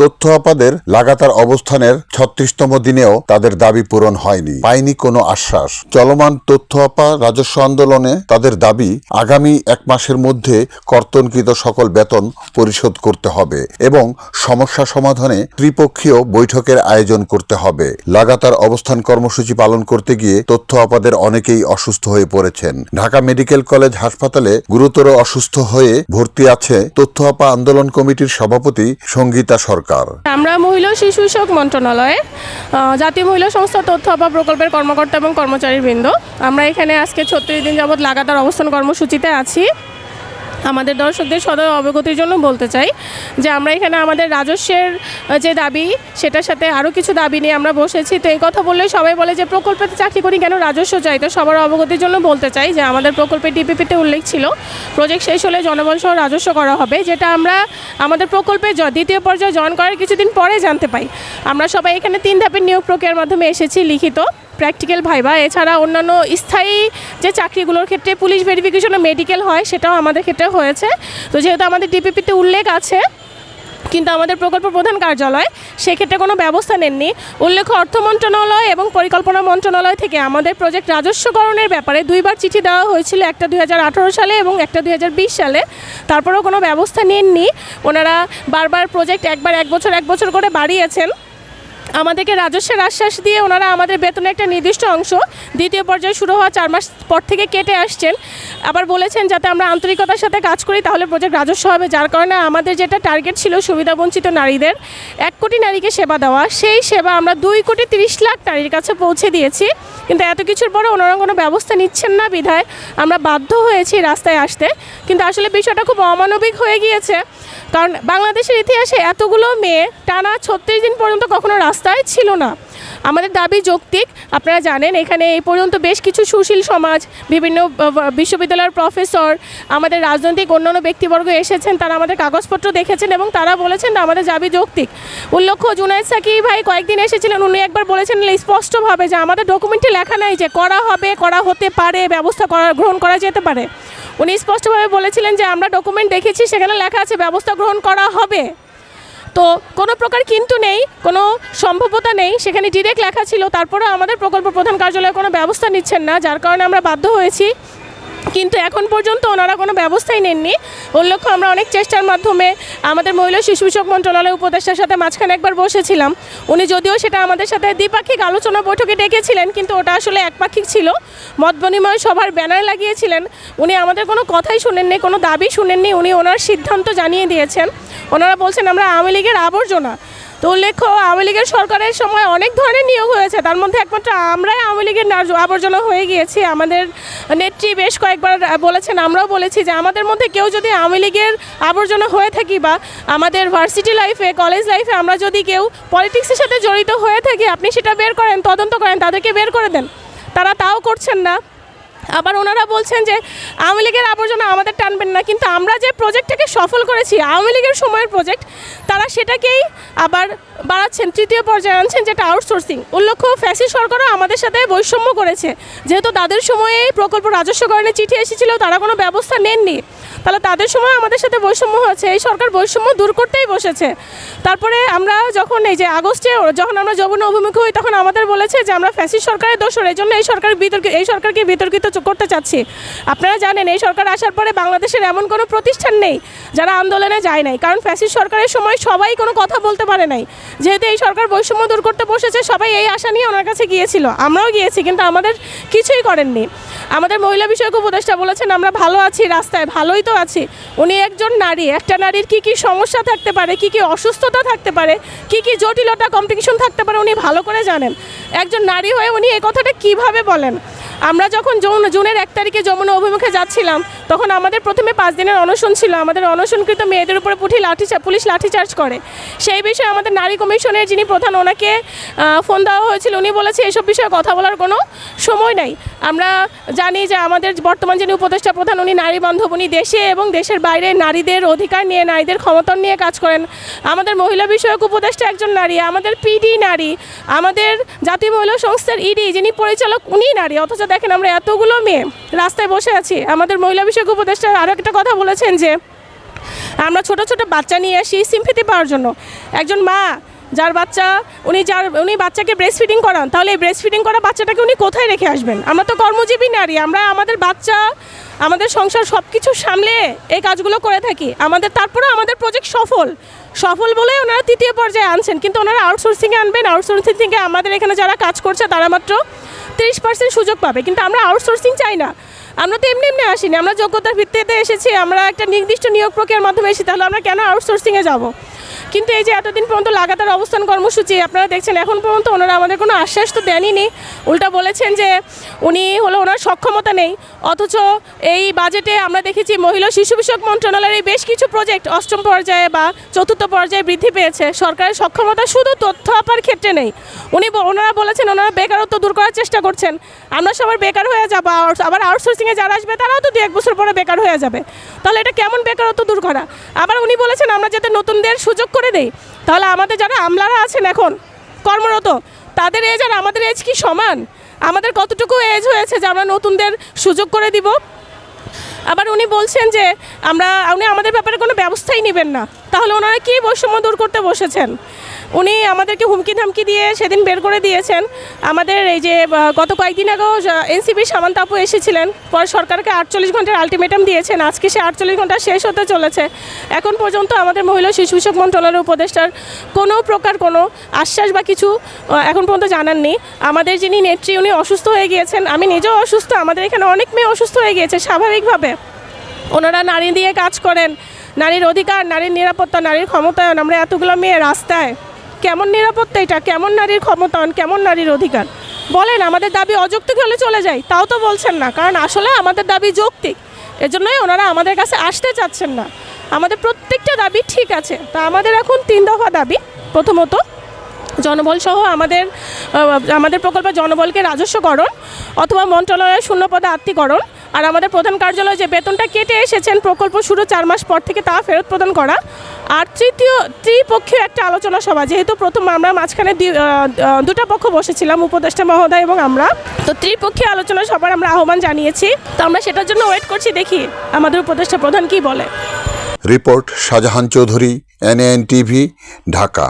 তথ্য আপাদের লাগাতার অবস্থানের ছত্রিশতম দিনেও তাদের দাবি পূরণ হয়নি। পায়নি কোনো আশ্বাস। চলমান তথ্য আপা রাজস্ব আন্দোলনে তাদের দাবি, আগামী এক মাসের মধ্যে কর্তনকৃত সকল বেতন পরিশোধ করতে হবে এবং সমস্যা সমাধানে ত্রিপক্ষীয় বৈঠকের আয়োজন করতে হবে। লাগাতার অবস্থান কর্মসূচি পালন করতে গিয়ে তথ্য আপাদের অনেকেই অসুস্থ হয়ে পড়েছেন। ঢাকা মেডিকেল কলেজ হাসপাতালে গুরুতর অসুস্থ হয়ে ভর্তি আছে তথ্য আপা আন্দোলন কমিটির সভাপতি সঙ্গীতা সরকার। আমরা মহিলা শিশু শোক মন্ত্রণালয়ে জাতীয় মহিলা সংস্থা তথ্য অভাব প্রকল্পের কর্মকর্তা এবং কর্মচারীবৃন্দ, আমরা এখানে আজকে ছত্রিশ দিন যাবৎ লাগাতার অবস্থান কর্মসূচিতে আছি। আমাদের দর্শকদের সদয় অবগতির জন্য বলতে চাই যে আমরা এখানে আমাদের রাজস্বের যে দাবি, সেটার সাথে আরও কিছু দাবি নিয়ে আমরা বসেছি। তো এই কথা বললে সবাই বলে যে প্রকল্পেতে চাকরি করি কেন রাজস্ব চাই? তো সবার অবগতির জন্য বলতে চাই যে আমাদের প্রকল্পে ডিপিপিতে উল্লেখ ছিল প্রজেক্ট শেষ হলে জনবল সহ রাজস্ব করা হবে, যেটা আমরা আমাদের প্রকল্পে দ্বিতীয় পর্যায়ে জয়েন করার কিছুদিন পরে জানতে পাই। আমরা সবাই এখানে তিন ধাপের নিয়োগ প্রক্রিয়ার মাধ্যমে এসেছি, লিখিত। Practical viva. এছাড়া অন্যান্য স্থায়ী যে চাকরিগুলোর ক্ষেত্রে পুলিশ ভেরিফিকেশন মেডিকেল হয়, সেটাও আমাদের ক্ষেত্রে হয়েছে। তো যেহেতু আমাদের ডিপিপিতে উল্লেখ আছে, কিন্তু আমাদের প্রকল্প প্রধান কার্যালয়, সেক্ষেত্রে কোনো ব্যবস্থা নেননি। উল্লেখ্য, অর্থ মন্ত্রণালয় এবং পরিকল্পনা মন্ত্রণালয় থেকে আমাদের প্রজেক্ট রাজস্বকরণের ব্যাপারে দুইবার চিঠি দেওয়া হয়েছিল, একটা দু হাজার আঠেরো সালে এবং একটা দু হাজার বিশ সালে। তারপরেও কোনো ব্যবস্থা নেননি। ওনারা বারবার প্রজেক্ট একবার এক বছর এক বছর করে বাড়িয়েছেন। আমাদেরকে রাজস্বের আশ্বাস দিয়ে ওনারা আমাদের বেতনের একটা নির্দিষ্ট অংশ দ্বিতীয় পর্যায়ে শুরু হওয়া চার মাস পর থেকে কেটে আসছেন। আবার বলেছেন যাতে আমরা আন্তরিকতার সাথে কাজ করি, তাহলে প্রজেক্ট রাজস্ব হবে। যার কারণে আমাদের যেটা টার্গেট ছিল সুবিধাবঞ্চিত নারীদের, এক কোটি নারীকে সেবা দেওয়া। সেই সেবা আমরা দুই কোটি তিরিশ লাখ নারীর কাছে পৌঁছে দিয়েছি। কিন্তু এত কিছুর পরে ওনারা কোনো ব্যবস্থা নিচ্ছেন না বিধায় আমরা বাধ্য হয়েছি রাস্তায় আসতে। কিন্তু আসলে বিষয়টা খুব অমানবিক হয়ে গিয়েছে। কারণ বাংলাদেশের ইতিহাসে এতগুলো মেয়ে টানা ছত্রিশ দিন পর্যন্ত কখনো রাস্তায় ছিল না। আমাদের দাবি যৌক্তিক। আপনারা জানেন, এখানে এই পর্যন্ত বেশ কিছু সুশীল সমাজ, বিভিন্ন বিশ্ববিদ্যালয়ের প্রফেসর, আমাদের রাজনৈতিক অন্যান্য ব্যক্তিবর্গ এসেছেন, তারা আমাদের কাগজপত্র দেখেছেন এবং তারা বলেছেন আমাদের দাবি যৌক্তিক। উল্লেখ্য, জুনায়দ সাকি ভাই কয়েকদিন এসেছিলেন, উনি একবার বলেছেন স্পষ্টভাবে যে আমাদের ডকুমেন্টে লেখা নাই যে করা হবে, করা হতে পারে, ব্যবস্থা করা, গ্রহণ করা যেতে পারে। উনি স্পষ্টভাবে বলেছিলেন যে আমরা ডকুমেন্ট দেখেছি, সেখানে লেখা আছে ব্যবস্থা গ্রহণ করা হবে। তো কোনো প্রকার কিন্তু নেই, কোনো সম্ভাব্যতা নেই, সেখানে ডিরেক্ট লেখা ছিল তারপরে আমাদের প্রকল্প প্রধান কার্যালয়ে কোনো ব্যবস্থা নিচ্ছেন না, যার কারণে আমরা বাধ্য হয়েছি কিন্তু এখন পর্যন্ত ওনারা কোনো ব্যবস্থাই নেননি। উল্লেখ্য আমরা অনেক চেষ্টার মাধ্যমে আমাদের মহিলা শিশু বিষয়ক মন্ত্রণালয় উপদেষ্টার সাথে মাঝখানে একবার বসেছিলাম। উনি যদিও সেটা আমাদের সাথে দ্বিপাক্ষিক আলোচনা বৈঠকে ডেকেছিলেন, কিন্তু ওটা আসলে একপাক্ষিক ছিল। মত বিনিময় সভার ব্যানার লাগিয়েছিলেন। উনি আমাদের কোনো কথাই শুনেননি, কোনো দাবি শুনেননি। উনি ওনার সিদ্ধান্ত জানিয়ে দিয়েছেন। ওনারা বলছেন, আমরা আওয়ামী লীগের আবর্জনা তো উল্লেখ্য, আওয়ামী লীগের সরকারের সময় অনেক ধরনের নিয়োগ হয়েছে। তার মধ্যে একমাত্র আমরাই আওয়ামী লীগের আবর্জনা হয়ে গিয়েছি। আমাদের নেত্রী বেশ কয়েকবার বলেছেন, আমরাও বলেছি যে আমাদের মধ্যে কেউ যদি আওয়ামী লীগের আবর্জনা হয়ে থাকি বা আমাদের ভার্সিটি লাইফে, কলেজ লাইফে আমরা যদি কেউ পলিটিক্সের সাথে জড়িত হয়ে থাকি, আপনি সেটা বের করেন, তদন্ত করেন, তাদেরকে বের করে দেন। তারা তাও করছেন না। আবার ওনারা বলছেন যে আওয়ামী লীগের আবর্জনা আমাদের টানবেন না, কিন্তু আমরা যে প্রজেক্টটাকে সফল করেছি, আওয়ামী লীগের সময়ের প্রজেক্ট তারা সেটাকেই আবার বাড়াচ্ছেন। তৃতীয় পর্যায়ে আনছেন যেটা আউটসোর্সিং উল্লেখ্য ফ্যাসি সরকারও আমাদের সাথে বৈষম্য করেছে। যেহেতু তাদের সময়ে প্রকল্প রাজস্বকরণের চিঠি এসেছিল, তারা কোনো ব্যবস্থা নেননি। তাহলে তাদের সময় আমাদের সাথে বৈষম্য হয়েছে। এই সরকার বৈষম্য দূর করতেই বসেছে। তারপরে আমরা যখন এই যে আগস্টে যখন আমরা যৌবন অভিমুখী হই, তখন আমাদের বলেছে যে আমরা ফ্যাসিস্ট সরকারের দোষর এই জন্য এই সরকার বিতর্ক, এই সরকারকে বিতর্কিত করতে চাচ্ছি। আপনারা জানেন, এই সরকার আসার পরে বাংলাদেশের এমন কোনো প্রতিষ্ঠান নেই যারা আন্দোলনে যায় নাই। কারণ ফ্যাসিস্ট সরকারের সময় সবাই কোনো কথা বলতে পারে নাই। যেহেতু এই সরকার বৈষম্য দূর করতে বসেছে, সবাই এই আশা নিয়ে ওনার কাছে গিয়েছিল। আমরাও গিয়েছি, কিন্তু আমাদের কিছুই করেননি। আমাদের মহিলা বিষয়ক উপদেষ্টা বলেছেন, আমরা ভালো আছি রাস্তায়, ভালোই তো আছি। উনি একজন নারী, একটা নারীর কি কি সমস্যা থাকতে পারে, কি কি অসুস্থতা থাকতে পারে, কি কি জটিলতা, কম্পিটিশন থাকতে পারে, উনি ভালো করে জানেন। একজন নারী হয়ে উনি এই কথাটা কীভাবে বলেন? আমরা যখন জুন জুনের এক তারিখে যমুনা অভিমুখে যাচ্ছিলাম, তখন আমাদের প্রথমে পাঁচ দিনের অনশন ছিল। আমাদের অনশনকৃত মেয়েদের উপরে পুঠি লাঠি পুলিশ লাঠিচার্জ করে। সেই বিষয়ে আমাদের নারী কমিশনের যিনি প্রধান, ওনাকে ফোন দেওয়া হয়েছিল। উনি বলেছে, এসব বিষয়ে কথা বলার কোনো সময় নাই। আমরা জানি যে আমাদের বর্তমান যিনি উপদেষ্টা প্রধান, উনি নারী বান্ধব, উনি দেশে এবং দেশের বাইরে নারীদের অধিকার নিয়ে, নারীদের ক্ষমতায়ন নিয়ে কাজ করেন। আমাদের মহিলা বিষয়ক উপদেষ্টা একজন নারী, আমাদের পিডি নারী, আমাদের জাতীয় মহিলা সংস্থার ইডি যিনি পরিচালক উনি নারী, অথচ দেখেন, আমরা এতগুলো মেয়ে রাস্তায় বসে আছি। আমাদের মহিলা বিষয়ক উপদেষ্টা আরও একটা কথা বলেছেন যে, আমরা ছোট ছোট বাচ্চা নিয়ে আসি সিম্পিতি পাওয়ার জন্য। একজন মা, যার বাচ্চা, উনি যার, উনি বাচ্চাকে ব্রেস্ট ফিডিং করান, তাহলে এই ব্রেস্ট ফিডিং করা বাচ্চাটাকে উনি কোথায় রেখে আসবেন? আমরা তো কর্মজীবী নারী, আমরা আমাদের বাচ্চা, আমাদের সংসার সব কিছু সামলে এই কাজগুলো করে থাকি। আমাদের তারপরে আমাদের প্রজেক্ট সফল। সফল বলে ওনারা তৃতীয় পর্যায়ে আনছেন, কিন্তু ওনারা আউটসোর্সিংয়ে আনবেন। আউটসোর্সিং থেকে আমাদের এখানে যারা কাজ করছে, তারা মাত্র তিরিশ পার্সেন্ট সুযোগ পাবে, কিন্তু আমরা আউটসোর্সিং চাই না। আমরা তো এমনি এমনি আসিনি, আমরা যোগ্যতার ভিত্তিতে এসেছি, আমরা একটা নির্দিষ্ট নিয়োগ প্রক্রিয়ার মাধ্যমে এসেছি, তাহলে আমরা কেন আউটসোর্সিংয়ে যাব? কিন্তু এই যে এতদিন পর্যন্ত লাগাতার অবস্থান কর্মসূচি, আপনারা দেখছেন এখন পর্যন্ত ওনারা আমাদের কোনো আশ্বাস তো দেনই নি উল্টা বলেছেন যে উনি হলো ওনার সক্ষমতা নেই। অথচ এই বাজেটে আমরা দেখেছি মহিলা শিশু বিষয়ক মন্ত্রণালয়ের এই বেশ কিছু প্রজেক্ট অষ্টম পর্যায়ে বা চতুর্থ পর্যায়ে বৃদ্ধি পেয়েছে। সরকারের সক্ষমতা শুধু তথ্য আপার ক্ষেত্রে নেই। উনি ওনারা বলেছেন ওনারা বেকারত্ব দূর করার চেষ্টা করছেন। আমরা সবার বেকার হয়ে যাব আবার আউটসোর্সিংয়ে যারা আসবে তারাও তো দু এক বছর পরে বেকার হয়ে যাবে। তাহলে এটা কেমন বেকারত্ব দূর করা? আবার উনি বলেছেন, আমরা যাতে নতুনদের সুযোগ করে দেই? তাহলে আমাদের যারা আমলারা আছেন এখন, কর্মরত, তাদের এজ আর আমাদের এজ কি সমান? আমাদের কতটুকু এজ হয়েছে যে আমরা নতুনদের সুযোগ করে দিব? আবার উনি বলছেন যে আমরা, উনি আমাদের ব্যাপারে কোনো ব্যবস্থাই নেবেন না। তাহলে ওনারা কী বৈষম্য দূর করতে বসেছেন? উনি আমাদেরকে হুমকি ধামকি দিয়ে সেদিন বের করে দিয়েছেন। আমাদের এই যে গত কয়েকদিন আগেও এনসিপি সামান্ত আপু এসেছিলেন। পর সরকারকে আটচল্লিশ ঘণ্টার আলটিমেটাম দিয়েছেন। আজকে সে আটচল্লিশ ঘণ্টা শেষ হতে চলেছে। এখন পর্যন্ত আমাদের মহিলা শিশু বিষয়ক মন্ত্রণালয়ের উপদেষ্টার কোনো প্রকার কোনো আশ্বাস বা কিছু এখন পর্যন্ত জানাননি। আমাদের যিনি নেত্রী, উনি অসুস্থ হয়ে গিয়েছেন। আমি নিজেও অসুস্থ। আমাদের এখানে অনেক মেয়ে অসুস্থ হয়ে গিয়েছে, স্বাভাবিকভাবে। ওনারা নারী দিয়ে কাজ করেন। নারীর অধিকার, নারীর নিরাপত্তা, নারীর ক্ষমতায়ন। আমরা এতগুলো মেয়ে রাস্তায় কেমন নিরাপত্তা এটা? কেমন নারীর ক্ষমতায়ন? কেমন নারীর অধিকার? বলেন, আমাদের দাবি অযৌক্তিক হলে চলে যায়। তাও তো বলছেন না, কারণ আসলে আমাদের দাবি যৌক্তিক। এজন্যই ওনারা আমাদের কাছে আসতে চাচ্ছেন না। আমাদের প্রত্যেকটা দাবি ঠিক আছে। তা আমাদের এখন তিন দফা দাবি। প্রথমত, জনবল সহ আমাদের আমাদের প্রকল্পে জনবলকে রাজস্বকরণ অথবা মন্ত্রণালয়ের শূন্যপদে আত্মীকরণ। আর আমাদের প্রধান কার্যালয়ে যে বেতনটা কেটে এসেছেন প্রকল্প শুরু চার মাস পর থেকে তা ফেরত প্রদান করা। আর তৃতীয়, ত্রিপক্ষীয় একটা আলোচনা সভা, যেহেতু প্রথম আমরা মাঝখানে দুটো পক্ষ বসেছিলাম, উপদেষ্টা মহোদয় এবং আমরা। তো ত্রিপক্ষীয় আলোচনা সভার আমরা আহ্বান জানিয়েছি। তো আমরা সেটার জন্য ওয়েট করছি, দেখি আমাদের উপদেষ্টা প্রধান কি বলে। Report Shahjahan Chowdhury NN TV, Dhaka.